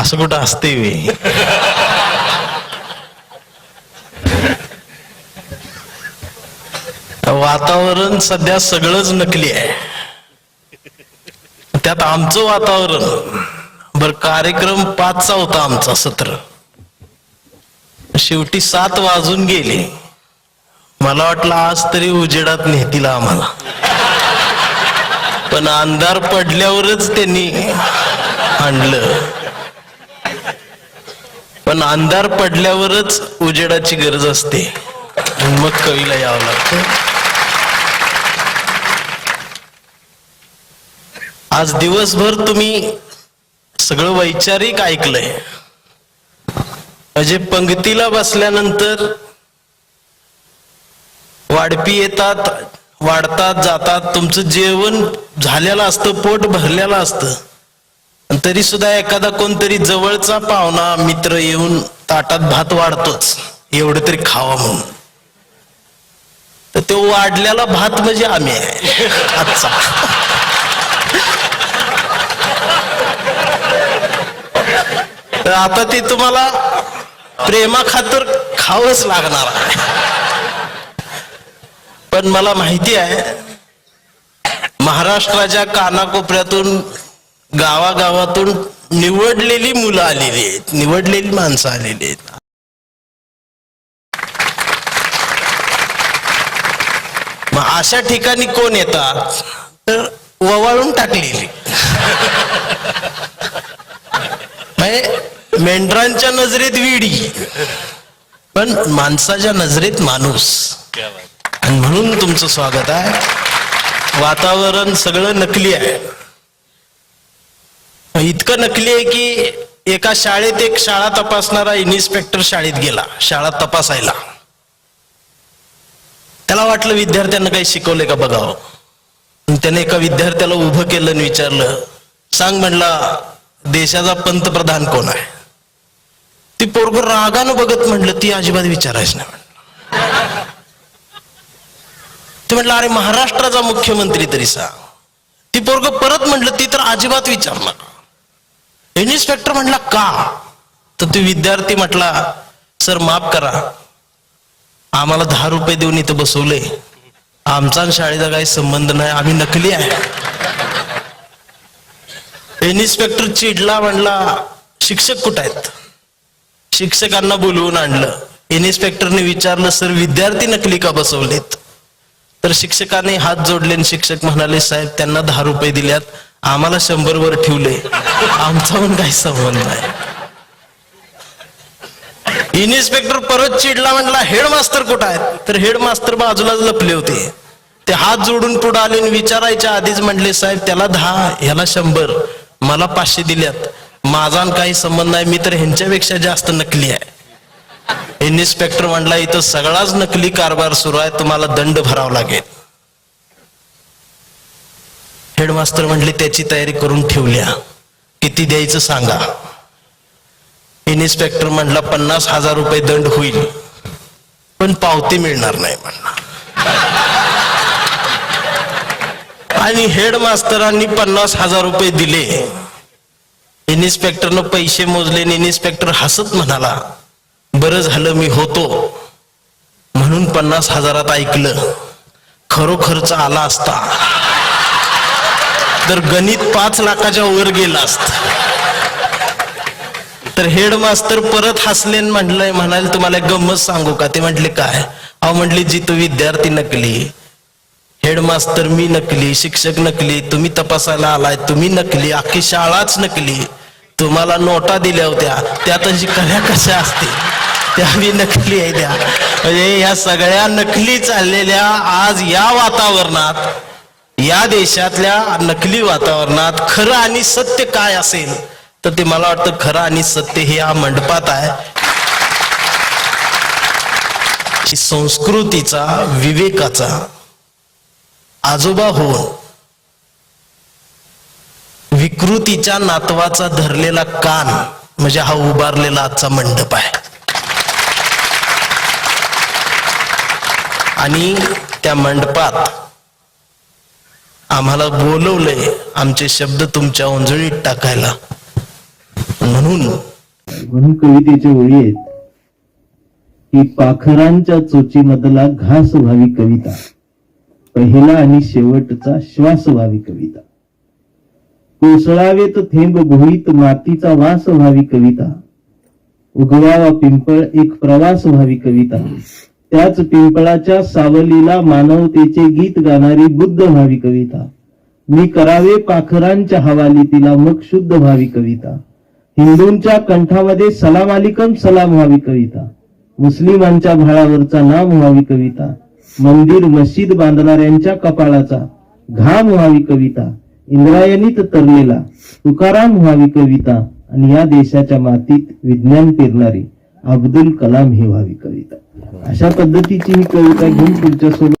असं कुठं असते वे वातावरण सध्या सगळंच नकली आहे. त्यात आमचं वातावरण बर कार्यक्रम पाचचा होता आमचा सत्र. शेवटी सात वाजून गेले. मला वाटलं आज तरी उजेडात नेतील आम्हाला. पण अंधार पडल्यावरच त्यांनी आणलं. पण अंधार पडल्यावरच उजेडाची गरज असते. मग कवीला यावं लागतं. आज दिवसभर तुम्ही सगळं वैचारिक ऐकलंय. म्हणजे पंक्तीला बसल्यानंतर वाढपी येतात वाढतात जातात तुमचं जेवण झालेलं असतं पोट भरलेलं असतं. तरी सुद्धा एखादा कोणतरी जवळचा पाहुणा मित्र येऊन ताटात भात वाढतोच. एवढं तरी खावा म्हणून. तर तो वाढलेला भात म्हणजे आम्ही आजचा. तर आता ते तुम्हाला प्रेमा खातर खावंच लागणार आहे. पण मला माहिती आहे महाराष्ट्राच्या कानाकोपऱ्यातून गावागावातून निवडलेली मुलं आलेली आहेत निवडलेली माणसं आलेली आहेत. मग अशा ठिकाणी कोण येतात तर ववाळून टाकलेली. म्हणजे मेंढरांच्या नजरेत विडी पण माणसाच्या नजरेत माणूस. आणि म्हणून तुमचं स्वागत आहे. वातावरण सगळं नकली आहे. इतकं नकली आहे की एका शाळेत एक शाळा तपासणारा इन्स्पेक्टर शाळेत गेला शाळा तपासायला. त्याला वाटलं विद्यार्थ्यांना काही शिकवलंय का बघावं. त्याने एका विद्यार्थ्याला उभं केलं आणि विचारलं सांग म्हणला देशाचा पंतप्रधान कोण आहे? ती पोरग रागानं बघत म्हटलं ती अजिबात विचारायच नाही म्हणलं. ते म्हटलं अरे महाराष्ट्राचा मुख्यमंत्री तरी सांग. ती पोरग परत म्हटलं ती तर अजिबात विचार इन्स्पेक्टर म्हटला का? तर तो विद्यार्थी म्हटला सर माफ करा. आम्हाला दहा रुपये देऊन इथं बसवले. आमचा आणि शाळेचा काही संबंध नाही. आम्ही नकली आहे. इन्स्पेक्टर चिडला म्हणला शिक्षक कुठं आहेत? शिक्षकांना बोलवून आणलं. इन्स्पेक्टरने विचारलं सर विद्यार्थी नकली का बसवलेत? तर शिक्षकाने हात जोडले आणि शिक्षक म्हणाले साहेब त्यांना दहा रुपये दिल्यात. आम्हाला शंभर वर ठेवले. आमचा पण काही संबंध नाही. इन्स्पेक्टर परत चिडला म्हटला हेडमास्तर कुठं आहेत? तर हेडमास्तर बाजूलाच लपले होते. ते हात जोडून पुढे आले आणि विचारायच्या आधीच म्हणले साहेब त्याला दहा ह्याला शंभर. मला पाचशे दिल्यात. माझा काही संबंध नाही. मी तर ह्यांच्यापेक्षा जास्त नकली आहे. इन्स्पेक्टर म्हणला इथं सगळाच नकली कारभार सुरू आहे. तुम्हाला दंड भरावा लागेल. हेडमास्तर म्हणले त्याची तयारी करून ठेवल्या. किती द्यायचं सांगा. इन्स्पेक्टर म्हणला पन्नास हजार रुपये दंड होईल. पण पावती मिळणार नाही म्हणला. आणि हेडमास्तरांनी पन्नास हजार रुपये दिले. इन्स्पेक्टरनं पैसे मोजले आणि इन्स्पेक्टर हसत म्हणाला बरं झालं मी होतो. म्हणून पन्नास हजारात ऐकलं. खरोखरच आला असता. तर गणित पाच लाखाच्या वर गेला असत तर हेडमास्तर परत हसले म्हणलंय म्हणाले तुम्हाला गमत गंमत सांगू का? ते म्हटले काय? अहो म्हटले जी तो विद्यार्थी नकली हेडमास्तर मी नकली शिक्षक नकली तुम्ही तपासायला आलाय तुम्ही नकली अख्खी शाळाच नकली तुम्हाला नोटा दिल्या होत्या त्यात तशी कल्या कशा असतील? त्या मी नकली आहे त्या. म्हणजे या सगळ्या नकली चाललेल्या आज या वातावरणात या देशातल्या नकली वातावरणात खरं आणि सत्य काय असेल तर ते मला वाटतं खरं आणि सत्य हे या मंडपात आहे. संस्कृतीचा विवेकाचा आजोबा होऊन विकृतीच्या नातवाचा धरलेला कान म्हणजे हा उभारलेला आजचा मंडप आहे. आणि त्या मंडपात आम्हाला बोलवलंय आमचे शब्द तुमच्या ओंजळीत टाकायला. म्हणून म्हणून कवितेच्या ओळी आहेत. की पाखरांच्या चोचीमधला घास व्हावी कविता. पहिला आणि शेवटचा श्वास व्हावी कविता. कोसळावेत थेंब भुईत मातीचा वास व्हावी कविता. उगवावा पिंपळ एक प्रवास व्हावी कविता. त्याच पिंपळाच्या सावलीला मानवतेचे गीत गाणारी बुद्ध व्हावी कविता. मी करावे पाखरांच्या हवाली तिला मग शुद्ध व्हावी कविता. हिंदूंच्या कंठामध्ये सलाम अलिकम सलाम व्हावी कविता. मुस्लिमांच्या भाळावरचा नाम व्हावी कविता. मंदिर मशीद बांधणाऱ्यांच्या कपाळाचा घाम व्हावी कविता. इंद्रायणीत तरलेला तुकाराम व्हावी कविता. आणि या देशाच्या मातीत विज्ञान पेरणारी अब्दुल कलाम ही व्हावी कविता. अशा पद्धतीची ही कविता घेऊन तुमच्यासोबत